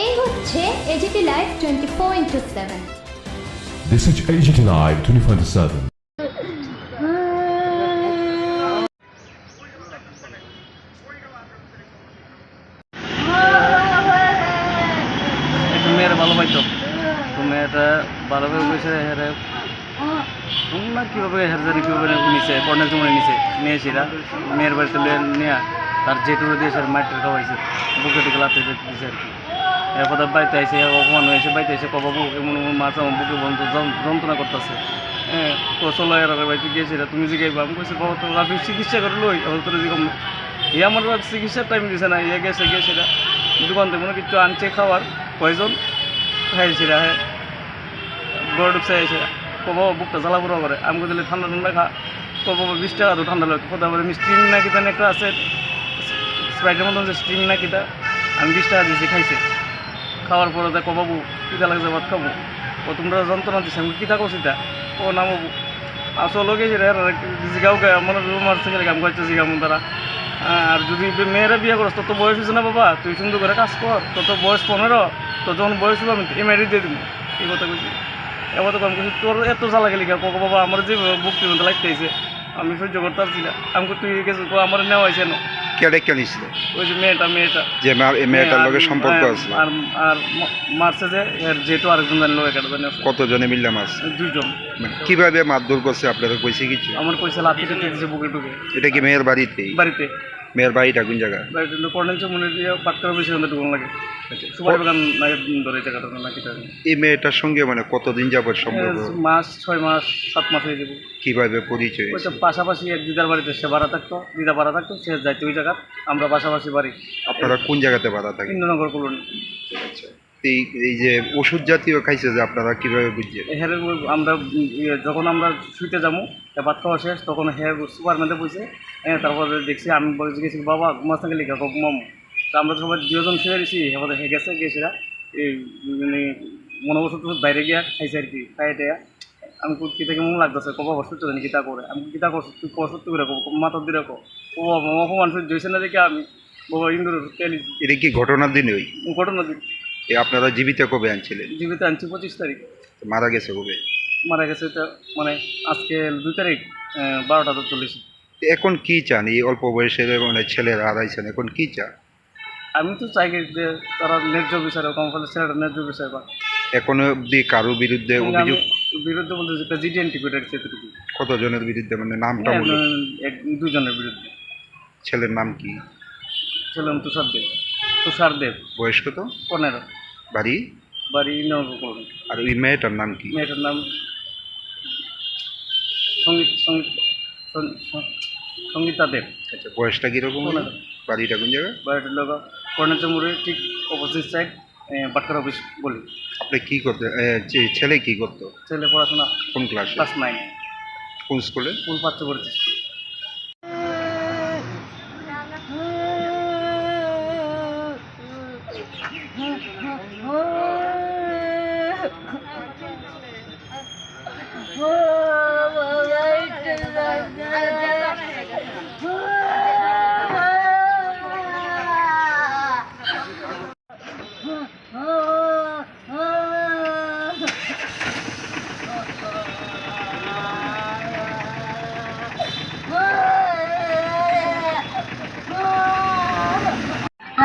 এই হচ্ছে AGT live twenty four into seven This is AGT Live 24 7. একটু মেয়ের ভালো পাইতো তো মেয়েটা ভালোভাবে বসে হেরে না কীভাবে হের জানি কীভাবে নিছে? কর্নেল চুমনে নিছে নিয়েছিলা। মেয়ের বাড়িতে নিয়ে তার জেটুরো দিয়েছে আর মাটির খাওয়াইছে। বুকে টিকে লাতে দিয়েছে আর কি। তার বাড়িতে এসে অপমান হয়েছে বাড়িতে এসে কবা বুকে মনে মাছ আমার বুকে বন্ধ যন্ত্রণা করতেছে। হ্যাঁ তো চলো এর বাড়িতে গিয়েছিল তুমি জিগাইবা আমি কইছি, বাবা তো আমি চিকিৎসা করে লই আমার তোর জিগাম এই আমার চিকিৎসার টাইম দিছে না ইয়ে গেছে গিয়েছিল দোকান থেকে মনে কিছু আনছে খাওয়ার, কয়জন খাইছিল হ্যাঁ। গড় ঢুকছে এসে কবা বুকটা জ্বালা পুরো করে, আমি দিলে ঠান্ডা ঠান্ডা খা। কবা বিশ টাকা তো ঠান্ডা লাগে কোথাও বলে স্টিং না কিতা একটা আছে? স্প্রাইটের মতন যে স্টিং না কিতা আমি বিশ টাকা দিয়েছি খাইছে। খাওয়ার পরে দেখ বাবু কিতা লাগছে, ভাত খাব। ও তোমরা যন্ত্রণা দিচ্ছে আমি কিতা করছি তা। ও না বাবু আসলে গেছি রে জিগাও গে মনে রুমার থেকে কাম করছে জিগাম তারা আর যদি মেয়েরা বিয়ে করস তোর বয়স হয়েছে না বাবা, তুই সুন্দর করে কাজ কর। তোর তো বয়স পনেরো তোর যখন বয়স হবে আমি এ মেরি দিয়ে দিব। এই কথা কইছি। এবার তো কম কিছু তোর এত জ্বালা গেলি কে কোকো বাবা, আমার যে বুকটি মতো লাগতেছে আমি সহ্য করতে পারছি না। আমি তুই গেছিস কো আমার নেওয়া হয়েছে না কেডে কে নিছিল ওই যে মেয়েটা মেয়েটা। যে এই মেয়েটার হ্যাঁ, লগে সম্পর্ক আছে? আর আর মারছে যে এর যেহেতু আরেকজন জানি লোক একটা জানি। কতজনে মিললাম আছে দুইজন। মানে কীভাবে মারধর করছে? আপনাদের কইছে কিছু? আমার কইছে লাঠি কেটে দিয়েছে বুকে টুকে এটা কি মেয়ের বাড়িতে বাড়িতে। মেয়ের বাড়িটা কোন জায়গা বাড়িতে কর্নেল চমনে দিয়ে পাটকার বেশি লাগে। সুপারি বাগান নাকি ধরে জায়গাটা নাকি এই মেয়েটার সঙ্গে মানে কতদিন যাবত সম্পর্ক? মাস ছয় মাস সাত মাস হয়ে যাবে। কীভাবে পরিচয় পাশাপাশি এক দিদার বাড়িতে সে ভাড়া থাকতো দিদা ভাড়া থাকতো সে যাইতো ওই জায়গা আমরা পাশাপাশি বাড়ি। আপনারা কোন জায়গাতে ভাড়া থাকেন? ইন্দ্রনগর কলোনি। আচ্ছা। এই এই যে ওষুধ জাতীয় খাইছে যে আপনারা কীভাবে বুঝছেন? হের আমরা যখন আমরা শুইতে যাব ভাত খাওয়া শেষ তখন হের সুপারম্যানে বসে হ্যাঁ তারপরে দেখছি আমি বলে গেছি বাবা ঘুমাস না লিখা ঘুমাম তা আমরা সবাই দুজন শুয়ে রয়েছি এবার হে গেছে গেছিরা এই মানে বছর বাইরে গিয়া খাইছে আর কি খাই টেয়া আমি কই কি থেকে মন লাগতেছে? কবা বছর তো কিতা করে? আমি কিতা করছ? তুই কষ্ট তুই রাখো মাথা দিয়ে রাখো ও বাবা অপমান হয়েছে না দেখে আমি বাবা ইন্দুর এটা কি ঘটনার দিনে ওই? ঘটনা দিন। এ আপনারা জীবিত কবে আনছিলেন? জীবিত আনছি পঁচিশ তারিখ। মারা গেছে কবে? মারা গেছে এটা মানে আজকে দুই তারিখ বারোটা তো চল্লিশ। এখন কি চান? এই অল্প বয়সের মানে ছেলেরা হারাইছেন এখন কি চান? আমি তো চাই যে তারা ন্যায্য বিচারে কম ফলে ছেলেটা ন্যায্য বিচার বা এখনও অব্দি কারোর বিরুদ্ধে অভিযোগ বিরুদ্ধে বলতে যেটা জিডিএনটি করে রাখছে এতটুকু। কতজনের বিরুদ্ধে? মানে নামটা এক- বলুন। এক দুজনের বিরুদ্ধে। ছেলের নাম কি? ছিলাম তুষার দেব। তুষার দেব। বয়স কত পনেরো। বাড়ি? বাড়ি নগর আর ওই মেয়েটার নাম কি? মেয়েটার নাম সংগীত সংগীত দেব। আচ্ছা বয়সটা কীরকম? বাড়িটা কোন জায়গায়? বাড়িটার লোক কর্ণচমুরের ঠিক অপোজিট সাইড বাটকার অফিস বলি। আপনি কি করতে ছেলে কি করতো? ছেলে পড়াশোনা কোন ক্লাস ক্লাস নাইন কোন স্কুলে কোন পাচ্ছে পড়েছে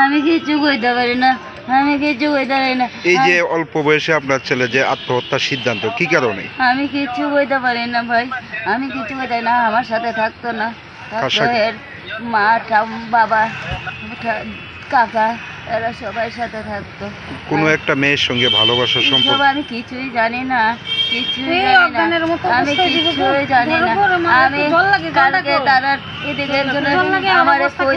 আমি কিছু কইতে পারি না আমি কিছু কইতে পারি না। এই যে অল্প বয়সে আপনার ছেলে যে আত্মহত্যার সিদ্ধান্ত কি কারণে? আমি কিছু কইতে পারি না ভাই আমি কিছু কইতে না আমার সাথে থাকতো না। থাকতো সাথে? এর মা ঠাম বাবা ঠা- কাকা এরা সবাই সাথে থাকতো। কোনো একটা মেয়ের সঙ্গে ভালোবাসার সম্পর্ক? আমি কিছুই জানি না কিছুই জানি না। আমি কিছুই জানি না। আমি কালকে তারা এদিকে একজন আমার কই